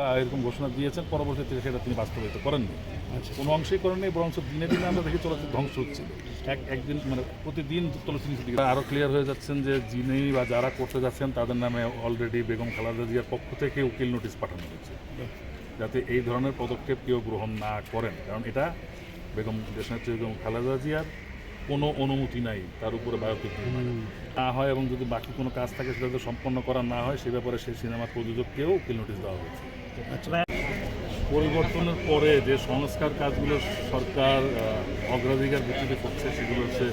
বা এরকম ঘোষণা দিয়েছেন পরবর্তীতে সেটা তিনি বাস্তবায়িত করেননি। আচ্ছা। কোনো অংশেই করেননি বরঞ্চ দিনে দিনে আমরা দেখি চলচ্চিত্র ধ্বংস হচ্ছে। এক একদিন মানে প্রতিদিন চলচ্চিত্র আরও ক্লিয়ার হয়ে যাচ্ছেন যে যিনি বা যারা করতে যাচ্ছেন তাদের নামে অলরেডি বেগম খালেদা জিয়ার পক্ষ থেকে উকিল নোটিশ পাঠানো হয়েছে। যাতে এই ধরনের পদক্ষেপ কেউ গ্রহণ না করেন। কারণ এটা বেগম দেশনেত্রী বেগম খালেদা জিয়ার কোনো অনুমতি নাই তার উপরে বায়োপিক না হয় এবং যদি বাকি কোনো কাজ থাকে সেটা সম্পন্ন করা না হয় সে ব্যাপারে সেই সিনেমার প্রযোজককেও উকিল নোটিশ দেওয়া হয়েছে। পরিবর্তনের পরে যে সংস্কার কাজগুলো সরকার অগ্রাধিকার ভিত্তিতে করছে, সেগুলো হচ্ছে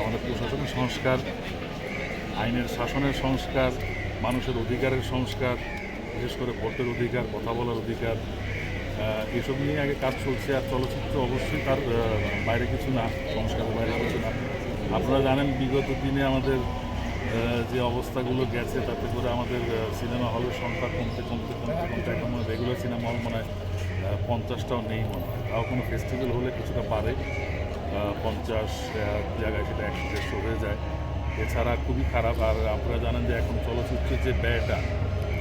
আমাদের প্রশাসনের সংস্কার, আইনের শাসনের সংস্কার, মানুষের অধিকারের সংস্কার, বিশেষ করে ভোটের অধিকার, কথা বলার অধিকার এসব নিয়ে আগে কাজ চলছে আর চলচ্চিত্র অবশ্যই তার বাইরে কিছু না, সংস্কারের বাইরে কিছু না। আপনারা জানেন বিগত দিনে আমাদের যে অবস্থাগুলো গেছে, তাতে করে আমাদের সিনেমা হলের সংখ্যা কমতে কমতে কমতে কমতে এখন মনে রেগুলার সিনেমা হল মনে হয় পঞ্চাশটাও নেই মনে হয়। তাও কোনো ফেস্টিভ্যাল হলে কিছুটা পারে পঞ্চাশ জায়গায় সেটা একশো, দেড়শো হয়ে যায়। এছাড়া খুবই খারাপ। আর আপনারা জানেন যে এখন চলচ্চিত্রের যে ব্যয়টা,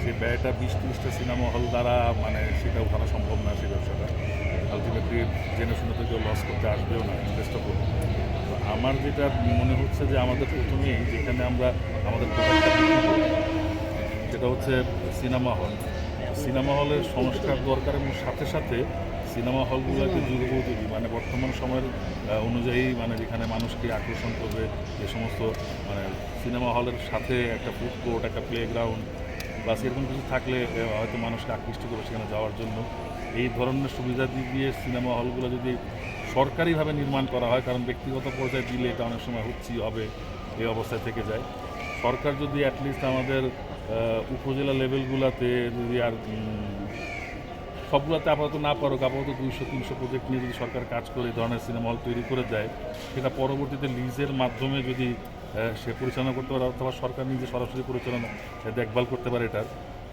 সেই ব্যয়টা বিশ, তিরিশটা সিনেমা হল দ্বারা মানে সেটা উঠানো সম্ভব না সেই ব্যবসাটা। আলটিমেটলি জেনে শুনে তো কেউ লস করতে আসবেও না ইনভেস্টও করবে। আমার যেটা মনে হচ্ছে যে আমাদের প্রথমেই যেখানে আমরা আমাদের সেটা হচ্ছে সিনেমা হল। সিনেমা হলের সংস্কার দরকার এবং সাথে সাথে সিনেমা হলগুলোকে যুগোপযোগী মানে বর্তমান সময়ের অনুযায়ী মানে যেখানে মানুষকে আকর্ষণ করবে, যে সমস্ত মানে সিনেমা হলের সাথে একটা ফুড কোর্ট একটা প্লে গ্রাউন্ড বা সেরকম কিছু থাকলে হয়তো মানুষকে আকৃষ্ট করবে সেখানে যাওয়ার জন্য। এই ধরনের সুবিধা দিয়ে সিনেমা হলগুলো যদি সরকারিভাবে নির্মাণ করা হয়, কারণ ব্যক্তিগত পর্যায়ে দিলে এটা অনেক সময় হচ্ছি হবে, এই অবস্থায় থেকে যায়। সরকার যদি অ্যাটলিস্ট আমাদের উপজেলা লেভেলগুলোতে যদি আর সবগুলোতে আপাতত না পারুক, আপাতত দুইশো, তিনশো প্রজেক্ট নিয়ে যদি সরকার কাজ করে, এই ধরনের সিনেমা হল তৈরি করে দেয়, সেটা পরবর্তীতে লিজের মাধ্যমে যদি সে পরিচালনা করতে পারে, অথবা সরকার নিজে সরাসরি পরিচালনা দেখভাল করতে পারে এটার।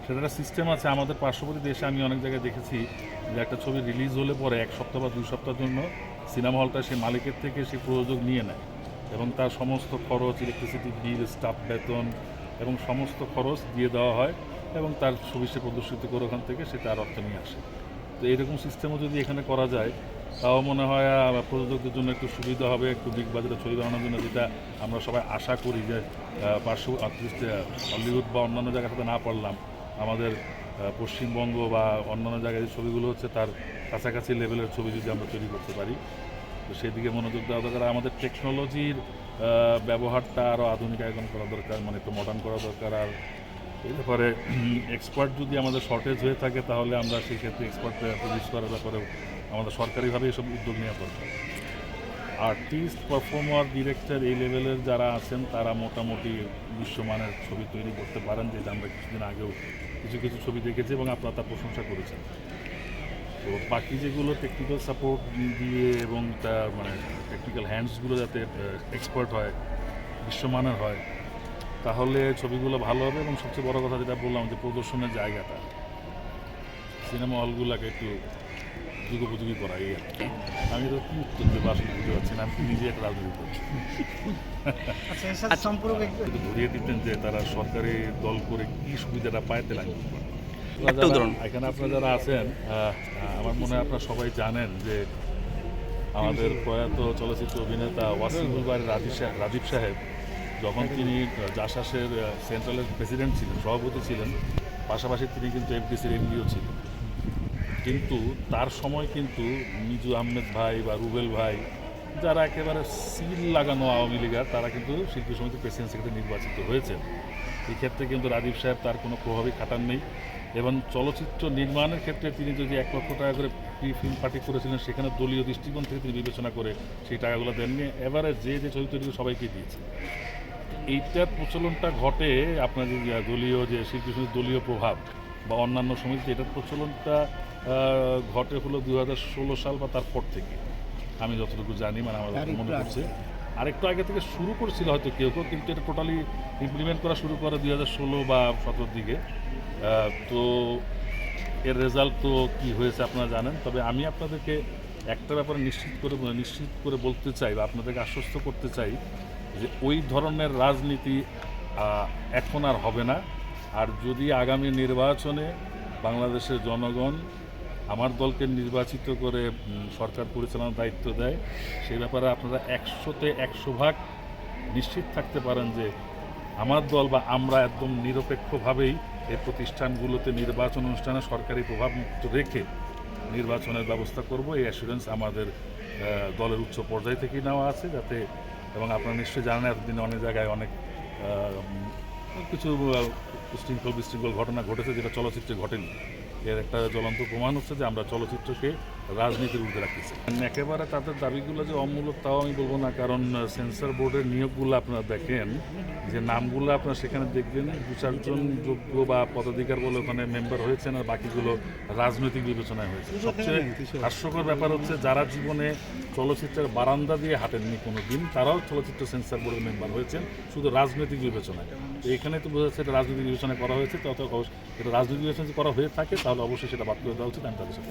সেটা একটা সিস্টেম আছে। আমাদের পার্শ্ববর্তী দেশে আমি অনেক জায়গায় দেখেছি যে একটা ছবি রিলিজ হলে পরে এক সপ্তাহ বা দুই সপ্তাহের জন্য সিনেমা হলটা সেই মালিকের থেকে সেই প্রযোজক নিয়ে নেয় এবং তার সমস্ত খরচ ইলেকট্রিসিটি বিল স্টাফ বেতন এবং সমস্ত খরচ দিয়ে দেওয়া হয় এবং তার ছবি সে প্রদর্শিত করে ওখান থেকে সে তার অর্থ নিয়ে আসে। তো এরকম সিস্টেমও যদি এখানে করা যায়, তাও মনে হয় প্রযোজকদের জন্য একটু সুবিধা হবে, একটু বিগ বাজারে ছবি বানানোর জন্য, যেটা আমরা সবাই আশা করি যে পার্শ্ব অ্যাটলিস্ট হলিউড বা অন্যান্য জায়গা থেকে না পারলাম, আমাদের পশ্চিমবঙ্গ বা অন্যান্য জায়গায় যে ছবিগুলো হচ্ছে তার কাছাকাছি লেভেলের ছবি যদি আমরা তৈরি করতে পারি, তো সেদিকে মনোযোগ দেওয়া দরকার। আমাদের টেকনোলজির ব্যবহারটা আরও আধুনিকায়ন করা দরকার মানে একটু মডার্ন করা দরকার। আর এই ব্যাপারে এক্সপার্ট যদি আমাদের শর্টেজ হয়ে থাকে, তাহলে আমরা সেই ক্ষেত্রে এক্সপার্ট প্রডিউস করার ব্যাপারে আমাদের সরকারিভাবে এসব উদ্যোগ নেওয়া দরকার। আর্টিস্ট পারফর্মার ডিরেক্টর এই লেভেলের যারা আছেন, তারা মোটামুটি বিশ্বমানের ছবি তৈরি করতে পারেন, যেটা আমরা কিছুদিন আগেও কিছু কিছু ছবি দেখেছি এবং আপনারা তার প্রশংসা করেছেন। তো বাকি যেগুলো টেকনিক্যাল সাপোর্ট দিয়ে এবং তার মানে টেকনিক্যাল হ্যান্ডসগুলো যাতে এক্সপার্ট হয় বিশ্বমানের হয় তাহলে ছবিগুলো ভালো হবে এবং সবচেয়ে বড় কথা যেটা বললাম যে প্রদর্শনের জায়গাটা সিনেমা হলগুলোকে একটু যুগোপযোগী করা এই আমি তো কি উত্তর দেবো আসলে বুঝতে পারছি না আমি নিজে একটা রাজনীতি করছি। আচ্ছা সম্পর্ক একটু ধরিয়ে দিতেন যে তারা সরকারি দল করে কি সুবিধাটা পাইতে লাগে একটা উদাহরণ। এখানে আপনারা যারা আছেন আমার মনে হয় আপনারা সবাই জানেন যে আমাদের প্রয়াত চলচ্চিত্র অভিনেতা ওয়াসিমুল বাড়ি রাজীব সাহেব রাজীব সাহেব যখন তিনি জাসাসের সেন্ট্রালের প্রেসিডেন্ট ছিলেন সভাপতি ছিলেন পাশাপাশি তিনি কিন্তু এফডিসির এমডিও ছিলেন কিন্তু তার সময় কিন্তু মিজু আহমেদ ভাই বা রুবেল ভাই যারা একেবারে সিল লাগানো আওয়ামী লীগার তারা কিন্তু শিল্পী সমিতির প্রেসিডেন্ট সেক্রেটারি নির্বাচিত হয়েছেন এই ক্ষেত্রে কিন্তু রাজীব সাহেব তার কোনো প্রভাবই খাটান নেই। এবং চলচ্চিত্র নির্মাণের ক্ষেত্রে তিনি যদি এক লক্ষ টাকা করে প্রি ফিল্ম পার্টি করেছিলেন সেখানে দলীয় দৃষ্টিকোণ থেকে তিনি বিবেচনা করে সেই টাকাগুলো দেননি। এবারে যে যে চরিত্র সবাইকে দিয়েছে। এইটার প্রচলনটা ঘটে আপনার যে দলীয় যে সমিতির দলীয় প্রভাব বা অন্যান্য সমিতি এটার প্রচলনটা ঘটে হলো দু হাজার ষোলো সাল বা তারপর থেকে। আমি যতটুকু জানি মানে আমার মনে আগে। আরেকটু আগে থেকে শুরু করেছিল হয়তো কেউ কেউ, কিন্তু এটা টোটালি ইমপ্লিমেন্ট করা শুরু করে দুই হাজার ষোলো বা সতেরোর দিকে। তো এর রেজাল্ট তো কী হয়েছে আপনারা জানেন, তবে আমি আপনাদেরকে একটা ব্যাপারে নিশ্চিত করে নিশ্চিত করে বলতে চাই বা আপনাদেরকে আশ্বস্ত করতে চাই যে ওই ধরনের রাজনীতি এখন আর হবে না। আর যদি আগামী নির্বাচনে বাংলাদেশের জনগণ আমার দলকে নির্বাচিত করে সরকার পরিচালনার দায়িত্ব দেয় সেই ব্যাপারে আপনারা একশোতে একশো ভাগ নিশ্চিত থাকতে পারেন যে আমার দল বা আমরা একদম নিরপেক্ষভাবেই এই প্রতিষ্ঠানগুলোতে নির্বাচন অনুষ্ঠানে সরকারি প্রভাব মুক্ত রেখে নির্বাচনের ব্যবস্থা করব। এই অ্যাসুরেন্স আমাদের দলের উচ্চ পর্যায় থেকেই নেওয়া আছে যাতে এবং আপনারা নিশ্চয়ই জানেন এতদিন অনেক জায়গায় অনেক কিছু আহ, উশৃঙ্খল বিশৃঙ্খল ঘটনা ঘটেছে যেটা চলচ্চিত্রে ঘটেনি। এর একটা জ্বলন্ত প্রমাণ হচ্ছে যে আমরা চলচ্চিত্রকে রাজনীতির ঊর্ধ্বে রাখতেছি। একেবারে তাদের দাবিগুলো যে অমূলক তাও আমি বলব না কারণ সেন্সর বোর্ডের নিয়োগগুলো আপনারা দেখেন যে নামগুলো আপনারা সেখানে দেখবেন দু চারজন যোগ্য বা পদাধিকার বলে ওখানে মেম্বার হয়েছেন আর বাকিগুলো রাজনৈতিক বিবেচনায় হয়েছে। সবচেয়ে হাস্যকর ব্যাপার হচ্ছে যারা জীবনে চলচ্চিত্রের বারান্দা দিয়ে হাঁটেননি কোনো দিন তারাও চলচ্চিত্র সেন্সর বোর্ডের মেম্বার হয়েছেন শুধু রাজনৈতিক বিবেচনায়। তো এখানে তো বোঝা যাচ্ছে এটা রাজনৈতিক বিবেচনায় করা হয়েছে তত এটা রাজনৈতিক বিবেচনা করা হয়ে থাকে তাহলে অবশ্যই সেটা বাদ করে দেওয়া উচিত আমি তাদের সাথে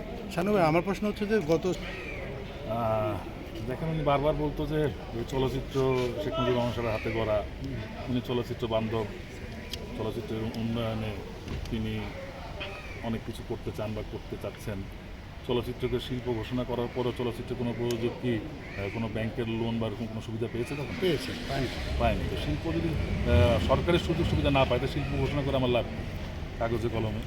আমার প্রশ্ন হচ্ছে যে গত দেখেন উনি বারবার বলতো যে চলচ্চিত্র শেখ মুজিবুর রহমান হাতে গড়া। উনি চলচ্চিত্র বান্ধব চলচ্চিত্রের উন্নয়নে তিনি অনেক কিছু করতে চান বা করতে চাচ্ছেন। চলচ্চিত্রকে শিল্প ঘোষণা করার পরও চলচ্চিত্র কোনো প্রযোজক কি কোনো ব্যাংকের লোন বা এরকম কোনো সুবিধা পেয়েছে তখন? পেয়েছে পায়নি। তো শিল্প যদি সরকারের সুযোগ সুবিধা না পায় তো শিল্প ঘোষণা করে আমার লাভ কাগজে কলমে।